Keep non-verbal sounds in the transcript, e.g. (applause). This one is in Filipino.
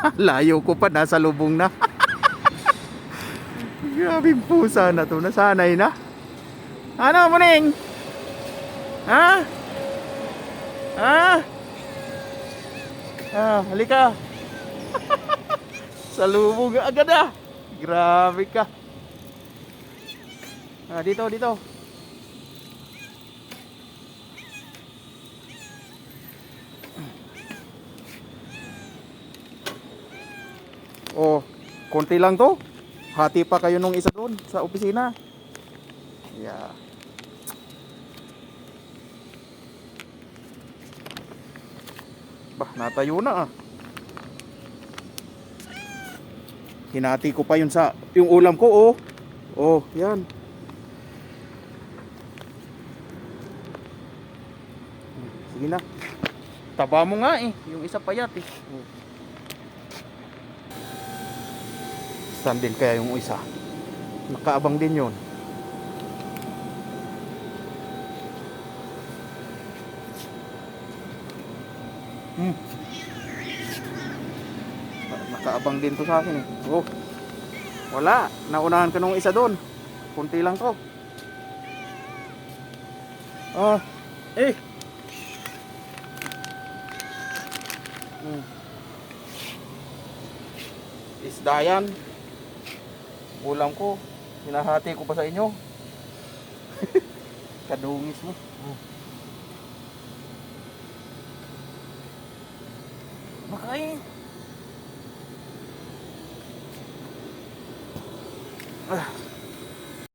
(laughs) Layo ko pa, nasa lubong na. (laughs) Grabing pusa na to, nasanay na. Ano, muning? Ha? Ha? Ah, halika. (laughs) Sa lubong agad ah. Grabe ka. Ah, dito, dito. Oh, konti lang to. Hati pa kayo nung isa doon sa opisina. Yeah. Bah, natayo na ah. Hinati ko pa yun sa yung ulam ko oh. Oh, yan. Sige na. Taba mo nga eh. Yung isa payat eh. Oh. Saan din kaya yung isa? Nakaabang din yun. Hmm. Na- Nakaabang din to sa akin eh. Oh. Wala. Naunahan ka nung isa doon. Kunti lang to. Ah. Eh. Hmm. Isda yan ulam ko, hinahati ko pa sa inyo. (laughs) Kadungis mo. Oh. Makain. Ah.